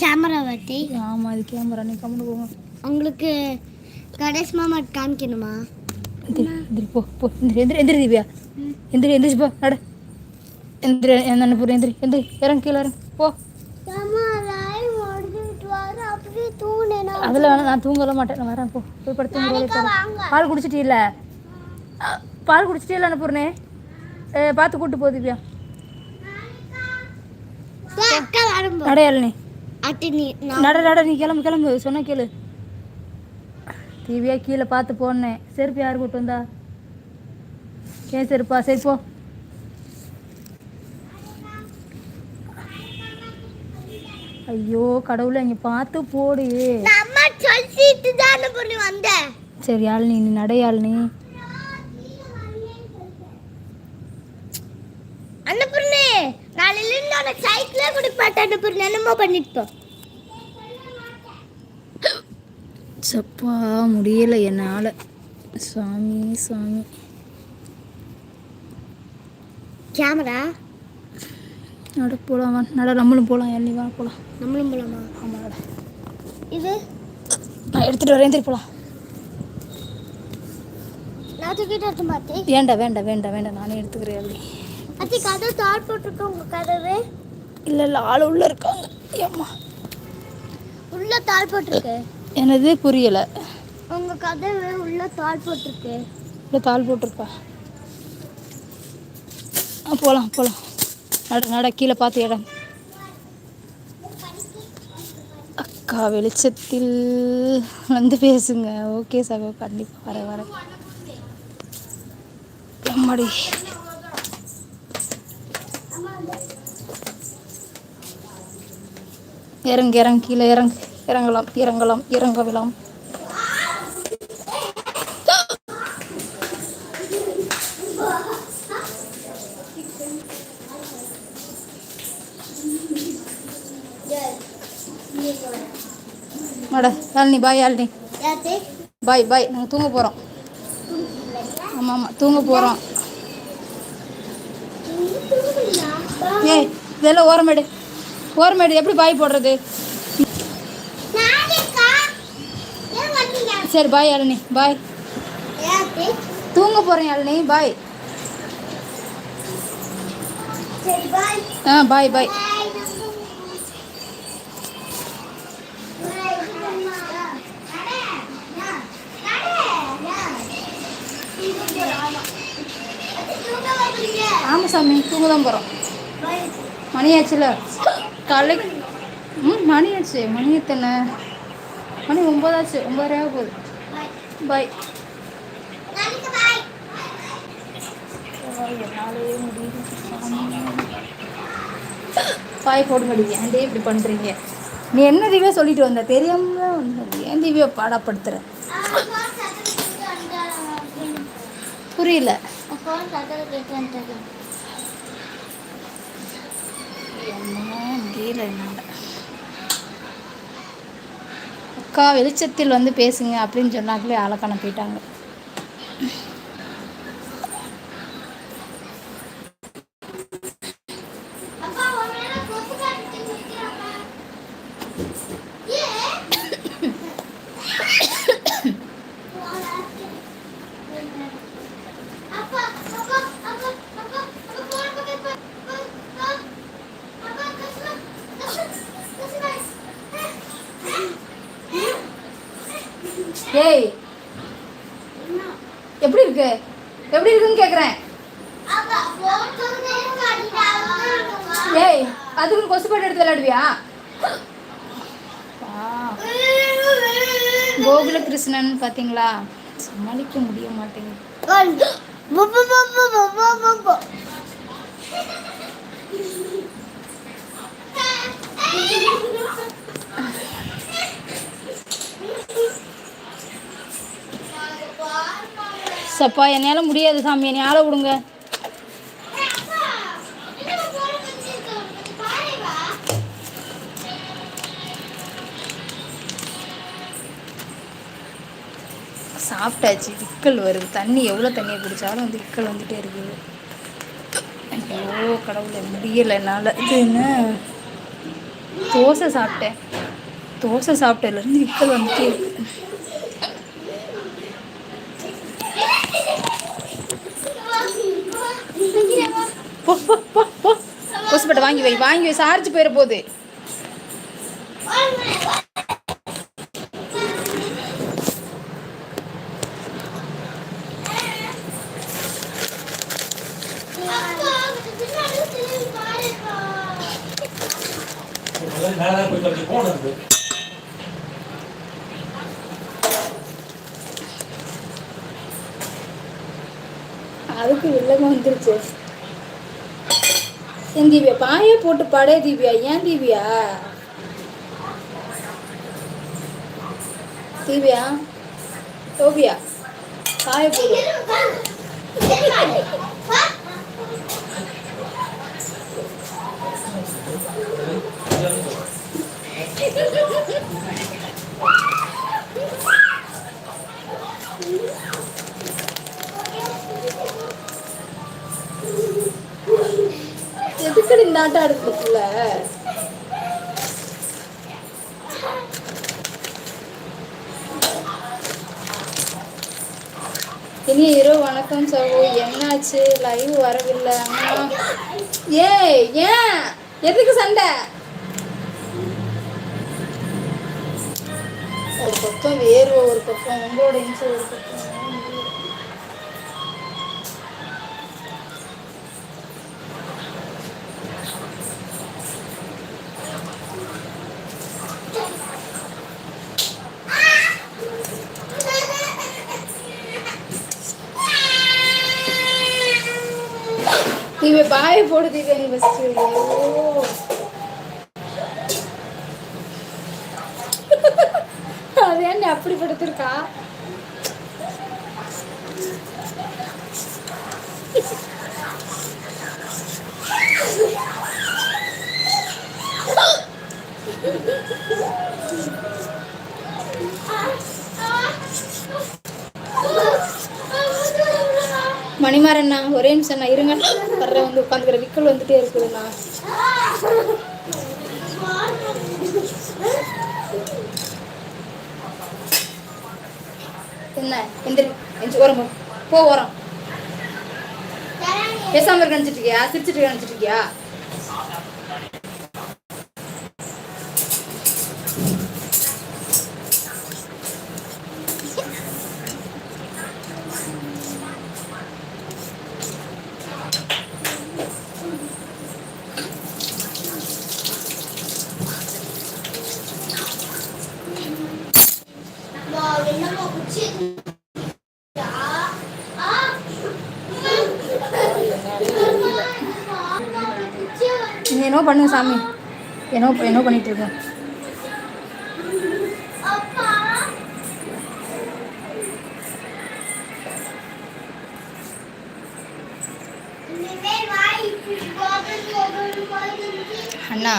Camera வாட்டி ஆமாம் இது கேமரா நீ கம்முன்னு போங்க உங்களுக்கு கணேஷ் மாமா காமிக்கணுமா எந்திரி போ போ எந்திரி எந்திரி எந்திரி திவ்யா எந்திரி எந்திரிச்சு போ நட எந்திரி என்ன அனுப்புறேன் எந்திரி எந்திரி இறங்கு கீழே இறங்கு போ அதில் வேணா நான் தூங்கல மாட்டேன் நான் வரேன் போ போய் படுத்து. பால் குடிச்சிட்டீல்ல பால் குடிச்சிட்டீல்ல அனுப்புறனே ஏ பார்த்து கூட்டு போ திவ்யா நீ நட நட கிளம்பு கிளம்பு. சொன்னா கேளு. திவ்யா கீழே பார்த்து போனேன். செருப்பு யார் கூட்டு வந்தா? ஏன் செருப்பா சரி போ. ஐயோ கடவுளை இங்கே பார்த்து போடு. சரி யாழ்னி நீ நடையாழ்னி அனுப்புறேன். என்னமோ பண்ணிட்டு போ. சப்பா முடியல என்னால். சாமி சாமி. கேமரா? நட போகலாம் நட நம்மளும் போகலாம் யாழ்னி வா போகலாம் நம்மளும் போலாமா? ஆமாம் நட. இது? நான் எடுத்துகிட்டு வரேன் திருப்பி போகலாம் நான் தூக்கிட்டு வரட்டும் பாத்தி வேண்டாம் வேண்டாம் வேண்டாம் வேண்டாம் நானே எடுத்துக்கிறேன் யாழ்னி அத்தி கதவு தாட் போட்டிருக்கோம் உங்க கதவு? இல்லை இல்லை ஆள் உள்ளே இருக்காங்க. ஏம்மா? உள்ள தாள் போட்டிருக்கு. எனது புரியலை. உங்க கதவு உள்ள தாள் போட்டிருக்கு. இல்லை தாள் போட்டிருப்பா ஆ போகலாம் போகலாம் நட நட கீழே பார்த்து இடம். அக்கா வெளிச்சத்தில் வந்து பேசுங்க. ஓகே சகோ கண்டிப்பாக வர வர. அம்மாடி இறங்கு இறங்கு கீழே இறங்கு. இறங்கலாம் இறங்கலாம் இறங்கலாம் நட யாழ்னி பாய் யாழ்னி. பாய் பாய் நாங்கள் தூங்க போகிறோம் ஆமாம் ஆமாம் தூங்க போகிறோம் ஏய் இதெல்லாம் ஓரமேடு ஓரமேடு எப்படி பாய் போடுறது? சரி பாய் யாழினி பாய். தூங்க போகிறேன் சரி பாய். ஆ பாய் பாய். ஆமாம் சாமி தூங்க தான் போகிறோம் மணியாச்சுல? காலை ம் மணியாச்சு. மணி எத்தனை மணி ஒம்பதாச்சு ஒம்பதரையாக போகுது பாய் பாய் போட முடியும் ஏன்டே இப்படி பண்ணுறீங்க நீ என்ன திவ்யா சொல்லிட்டு வந்த? தெரியாம வந்த? ஏன் திவ்யா பாடப்படுத்துற? புரியல. என்ன முடியல என்னால் அக்கா வெளிச்சத்தில் வந்து பேசுங்க அப்படின்னு சொன்னாங்களே ஆளக்கான போயிட்டாங்க ஏய் எப்படி இருக்கு எப்படி இருக்குன்னு கேட்குறேன் ஏய் அதுக்கு கொசுப்பாட்டு எடுத்து விளையாடுவியா ஆ, கோகுல கிருஷ்ணன் பார்த்தீங்களா சமாளிக்க முடிய மாட்டேங்குது. சப்பா என்னால் முடியாது சாமி. என்னை ஆள விடுங்க. சாப்பிட்டாச்சு. விக்கல் வருது. தண்ணி எவ்வளோ தண்ணியை குடித்தாலும் வந்து விக்கல் வந்துட்டே இருக்குது. ஐயோ கடவுளை முடியலை என்னால். இது என்ன? தோசை சாப்பிட்டேன். தோசை சாப்பிட்டதுலேருந்து விக்கல் வந்துட்டே இருக்கு போ போ போ போ. கொசுப்பட்டை வாங்கி வை வாங்கி வை. சார்ஜ் போயிட போகுது மேலே போய் கொஞ்சம் போனது அதுக்கு வில்லங்க வந்துருச்சு ஏன் தீபியா பாயே போட்டு படே தீபியா ஏன் தீபியா தீபியா டோபியா பாய போடு. எதுக்கடி இந்த ஆட்டம் இனி இரவு வணக்கம் சகோ. என்னாச்சு? லைவ் வரவில்லை. ஏ ஏய் ஏன்? எதுக்கு சண்டை? ஒரு பக்கம் வேறு ஒரு பக்கம் உங்களோட இன்சை ஒரு பக்கம் தீவை பாய போடு ஓ. அது என்ன அப்படி படுத்திருக்கா? மணிமாறண்ணா ஒரே நிமிஷம் நான் இருங்க. வர்ற வந்து உட்காந்துக்கிற விக்கல் வந்துட்டே இருக்குதுண்ணா. என்ன? எந்திரி எஞ்சி ஓரம் போ. போ ஓரம். பேசாம இருக்க நினைச்சிட்டு இருக்கியா? சிரிச்சிட்டு இருக்க நினைச்சிட்டு இருக்கியா? பண்ணுங்க சாமி. என்னோ என்னோ பண்ணிட்டு இருக்கேன் அண்ணா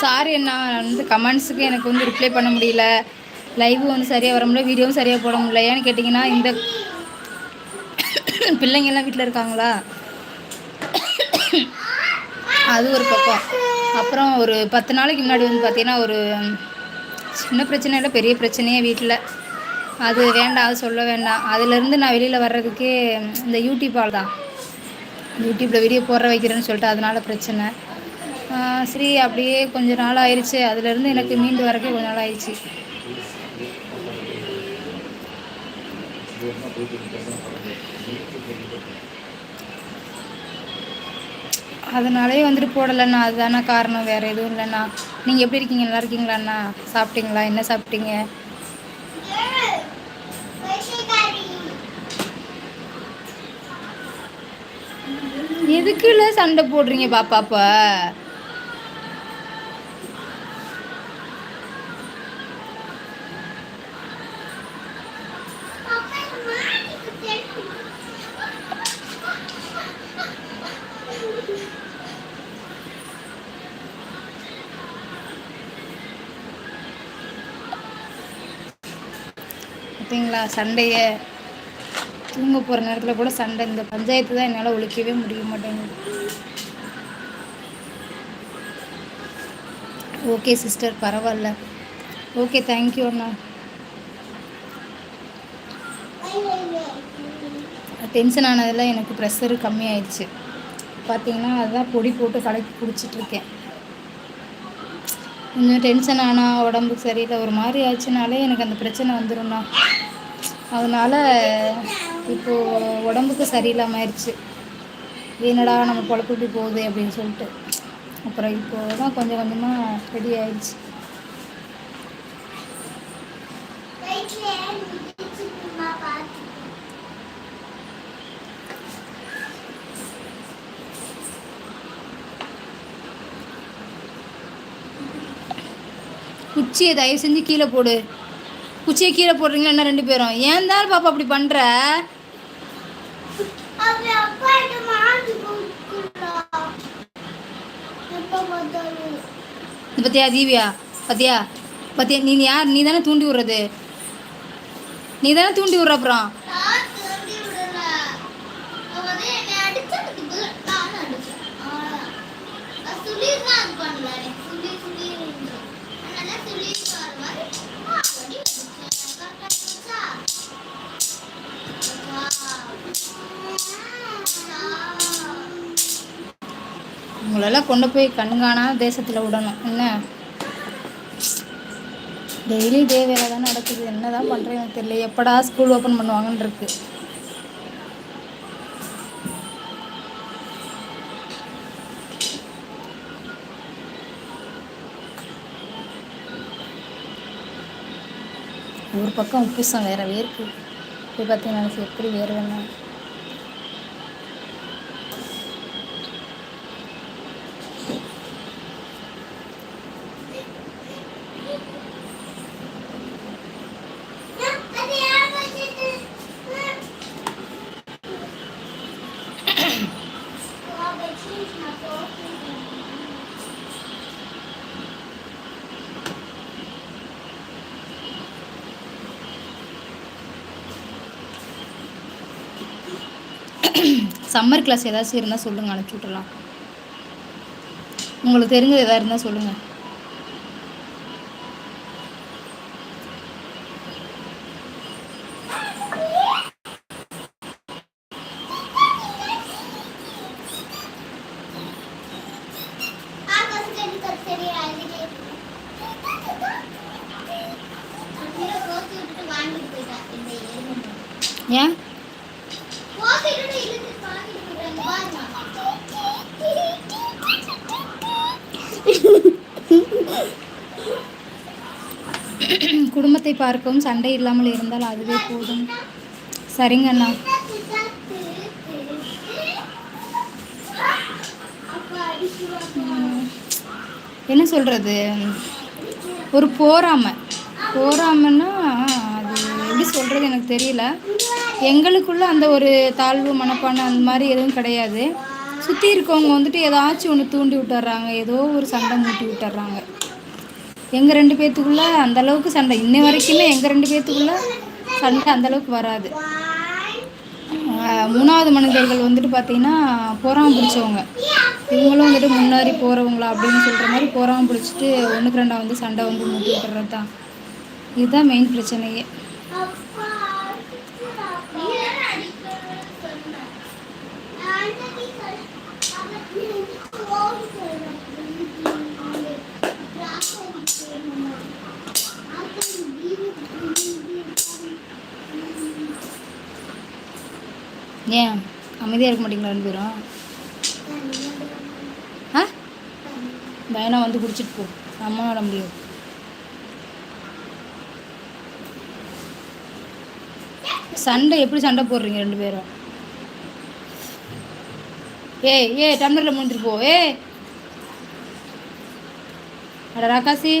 சாரி அண்ணா. வந்து கமெண்ட்ஸுக்கு எனக்கு வந்து ரிப்ளை பண்ண முடியல. லைவ் வந்து சரியாக வர முடியல வீடியோவும் சரியாக போட முடியல. ஏன்னு கேட்டிங்கன்னா இந்த பிள்ளைங்கள்லாம் வீட்டில் இருக்காங்களா? அது ஒரு பக்கம். அப்புறம் ஒரு பத்து நாளைக்கு முன்னாடி வந்து பார்த்தீங்கன்னா ஒரு சின்ன பிரச்சனை இல்லை பெரிய பிரச்சனையே வீட்டில் அது வேண்டாம் அது சொல்ல வேண்டாம். அதுலேருந்து நான் வெளியில் வர்றதுக்கே இந்த யூடியூப்பால் தான். யூடியூப்பில் வீடியோ போடுற வைக்கிறேன்னு சொல்லிட்டு அதனால் பிரச்சனை. சரி அப்படியே கொஞ்ச நாள் ஆயிடுச்சு அதுலேருந்து எனக்கு மீண்டு வரக்கே கொஞ்ச நாள் ஆயிடுச்சு அதனாலே வந்துட்டு போடலைண்ணா. அதுதானே காரணம். வேறு எதுவும் இல்லைண்ணா. நீங்கள் எப்படி இருக்கீங்க? நல்லா இருக்கீங்களாண்ணா சாப்பிட்டீங்களா? என்ன சாப்பிட்டீங்க? எதுக்குள்ள சண்டை போடுறீங்க பாப்பாப்பா அப்போ பார்த்தீங்களா சண்டையை தூங்க போகிற நேரத்தில் கூட சண்டை. இந்த பஞ்சாயத்து தான் என்னால் ஒழிக்கவே முடிய மாட்டேங்குது. ஓகே சிஸ்டர் பரவாயில்ல ஓகே தேங்க்யூ அண்ணா. டென்ஷன் ஆனதில் எனக்கு ப்ரெஷரு கம்மியாயிடுச்சு. பார்த்தீங்கன்னா அதுதான் பொடி போட்டு கலக்கி குடிச்சிட்ருக்கேன் கொஞ்சம் டென்ஷன் ஆனால் உடம்பு சரியில்லை ஒரு மாதிரி ஆச்சுனாலே எனக்கு அந்த பிரச்சனை வந்துடும்ண்ணா அதனால் இப்போது உடம்புக்கு சரியில்லாமல் ஆயிடுச்சு என்னடா நம்ம பொழப்பு இப்படி போகுது அப்படின்னு சொல்லிட்டு. அப்புறம் இப்போ தான் கொஞ்சம் கொஞ்சமாக ரெடி ஆயிடுச்சு குச்சியை தயவு செஞ்சு கீழே போடு. குச்சியை கீழே போடுறீங்களா என்ன ரெண்டு பேரும்? ஏன் தான் பாப்பா அப்படி பண்ணுற பத்தியா தீவியா? பத்தியா? பத்தியா நீ யார்? நீ தானே தூண்டி விடுறது. நீ தானே தூண்டி விடுற அப்புறம். உங்களெல்லாம் கொண்டு போய் கண்காணா தேசத்தில் விடணும் என்ன? டெய்லி டே வேலை தான் நடக்குது. என்ன தான் பண்ணுறேன்னு தெரியல. எப்படா ஸ்கூல் ஓப்பன் பண்ணுவாங்கன்னு இருக்கு. ஒரு பக்கம் உப்புசம் வேற வேர்க்கு இப்போ பார்த்தீங்கன்னா எப்படி வேறு வேணும் சம்மர் கிளாஸ் ஏதாச்சும் இருந்தால் சொல்லுங்கள் அனுப்பிச்சி விட்றலாம் உங்களுக்கு தெரிஞ்சது எதாவது இருந்தால் சொல்லுங்கள் ஏன்? பார்க்கவும் சண்டை இல்லாமல் இருந்தால் அதுவே போதும். சரிங்க அண்ணா என்ன சொல்கிறது ஒரு போராமை போராமைன்னா அது எப்படி சொல்கிறது எனக்கு தெரியல. எங்களுக்குள்ள அந்த ஒரு தாழ்வு மனப்பான்மை அந்த மாதிரி எதுவும் கிடையாது. சுற்றி இருக்கவங்க வந்துட்டு ஏதாச்சும் ஒன்று தூண்டி விட்டுறாங்க. ஏதோ ஒரு சண்டை மூட்டி விட்டுறாங்க. எங்கள் ரெண்டு பேர்த்துக்குள்ள அந்தளவுக்கு சண்டை. இன்ன வரைக்குமே எங்கள் ரெண்டு பேர்த்துக்குள்ள சண்டை அந்தளவுக்கு வராது. மூணாவது மனிதர்கள் வந்துட்டு பார்த்தீங்கன்னா பொறாம பிடிச்சவங்க. இவங்களும் வந்துட்டு முன்னாடி போகிறவங்களா அப்படின்னு சொல்கிற மாதிரி பொறாம பிடிச்சிட்டு ஒன்றுக்கு ரெண்டாக வந்து சண்டை வந்து மூட்டி விட்டுறது தான் இதுதான் மெயின் பிரச்சனையே. Thank you தானே அடிக்கணும்னு சொன்ன. நான் தான் நீ சொன்ன. அவன் நீ எனக்கு ஓடி சொல்ற. கிளாஸ் அடிக்கணுமா? அப்ப நீ ஏன்? அமைதியாக இருக்க மாட்டீங்களா ரெண்டு பேரும்? ஆ? வேணா வந்து குடிச்சிட்டு போ. அம்மா வர முடியும் சண்டை எப்படி சண்டை போடுறீங்க ரெண்டு பேரும்? ஏய் ஏ டம்ளரில் முடிஞ்சிட்டு போ. ஏ அட ராகாசி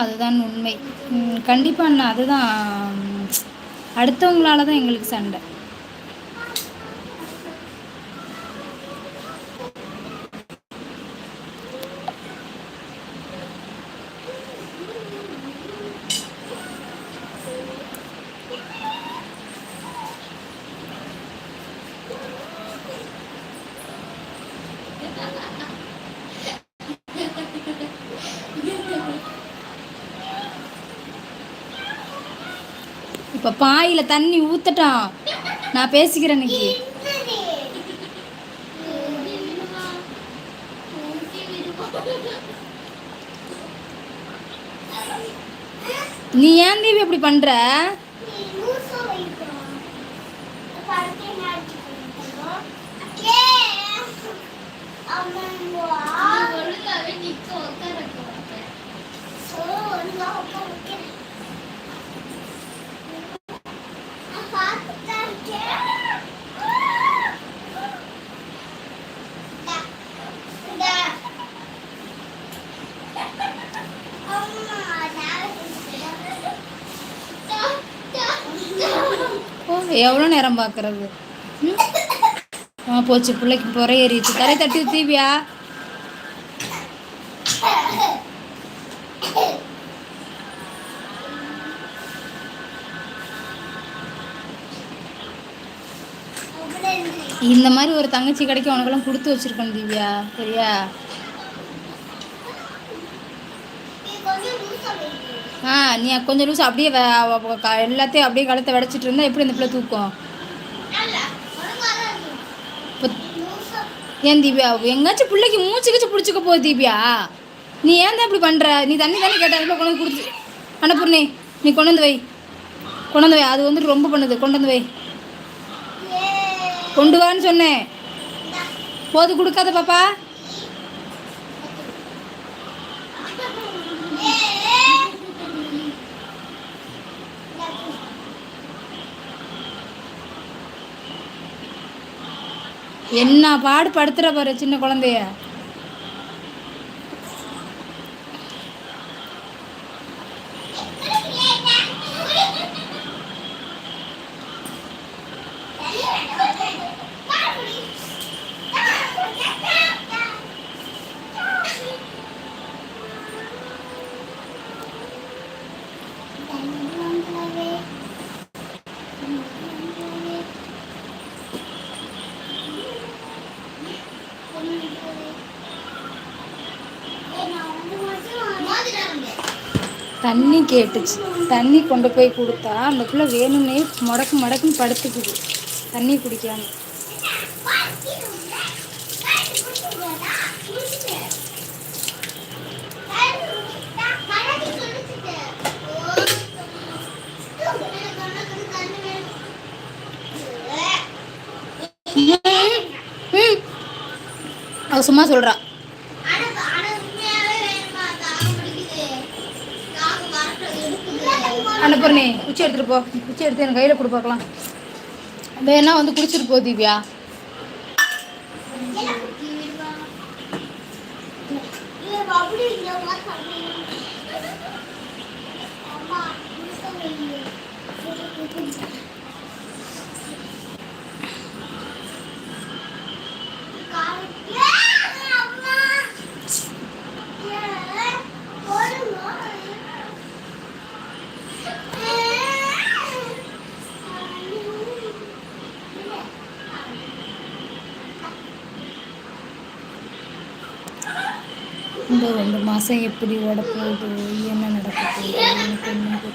அதுதான் உண்மை. கண்டிப்பாக அண்ணா அதுதான் அடுத்தவங்களால தான் எங்களுக்கு சண்டை. இப்போ பாயில் தண்ணி ஊற்றட்டான் நான் பேசிக்கிறேன் இன்னைக்கு. நீ ஏன் தீவி இப்படி பண்ணுற நீ லூசா வைப்பா. படுக்கை நாட்டி கொடுக்கணும். ஏ. அம்மம்மா. ஒழுங்காவே நிக்க உட்கார போறேன். ஓ, ஒழுங்கா உட்கார வைக்கிறேன். நான் பார்த்துதான் இருக்கேன். இந்தா. இந்தா. அம்மா, நான் டா, டா, டா. ஓ எவ்வளோ நேரம் பார்க்குறது ஆ போச்சு. பிள்ளைக்கு புறை ஏறிச்சு தரை தட்டி தீவியா? இந்த மாதிரி ஒரு தங்கச்சி கிடைக்க உனக்கெல்லாம் கொடுத்து வச்சிருக்கணும் திவ்யா. சரியா நீ கொஞ்சம் லூசா வைப்பா. ஆ நீ கொஞ்சம் லூஸ் அப்படியே எல்லாத்தையும் அப்படியே கழுத்தை வடைச்சிட்டு இருந்தால் எப்படி இந்த பிள்ளை தூக்கும்? ஏன் தீபியா? எங்காச்சும் பிள்ளைக்கு மூச்சு கீச்சு பிடிச்சிக்க போகுது தீபியா. நீ ஏன் தான் இப்படி பண்ணுற நீ தண்ணி தண்ணி கேட்டால் கொண்டு வந்து கொடுத்து அனுப்புறனே. நீ கொண்டு வந்து வை. கொண்டு வந்து வை. அது வந்து ரொம்ப பண்ணுது. கொண்டு வந்து வை. கொண்டு வான்னு சொன்னேன். போது கொடுக்காத பாப்பா ஏ, ஏ. என்ன பாடு படுத்துற பாரு சின்ன குழந்தைய. தண்ணி கேட்டுச்சு. தண்ணி கொண்டு போய் கொடுத்தா அந்த பிள்ளை வேணும்னே முடக்கு முடக்குன்னு படுத்துக்குது. தண்ணி குடிக்காம. அவ சும்மா சொல்றா. குச்சி எடுத்துட்டு போ. குச்சி எடுத்து எனக்கு கையில் கொடு பார்க்கலாம். வேணா வந்து குடிச்சிட்டு போ திவ்யா. இந்த ரெண்டு மாதம் எப்படி ஓட போகுது என்ன நடக்க போகுது எனக்கு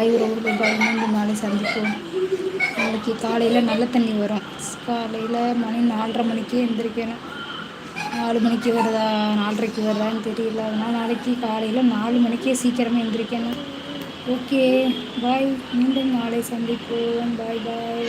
பாய் ஒரு பாய் மீண்டும் நாளை சந்திப்போம். நாளைக்கு காலையில் நல்ல தண்ணி வரும். காலையில் மணி நாலரை மணிக்கே எந்திரிக்கணும். நாலு மணிக்கு வருதா நாலரைக்கு வருதான்னு தெரியல. அதனால் நாளைக்கு காலையில் நாலு மணிக்கே சீக்கிரமாக எந்திரிக்கணும். ஓகே பாய் மீண்டும் நாளை சந்திப்போம். பாய் பாய்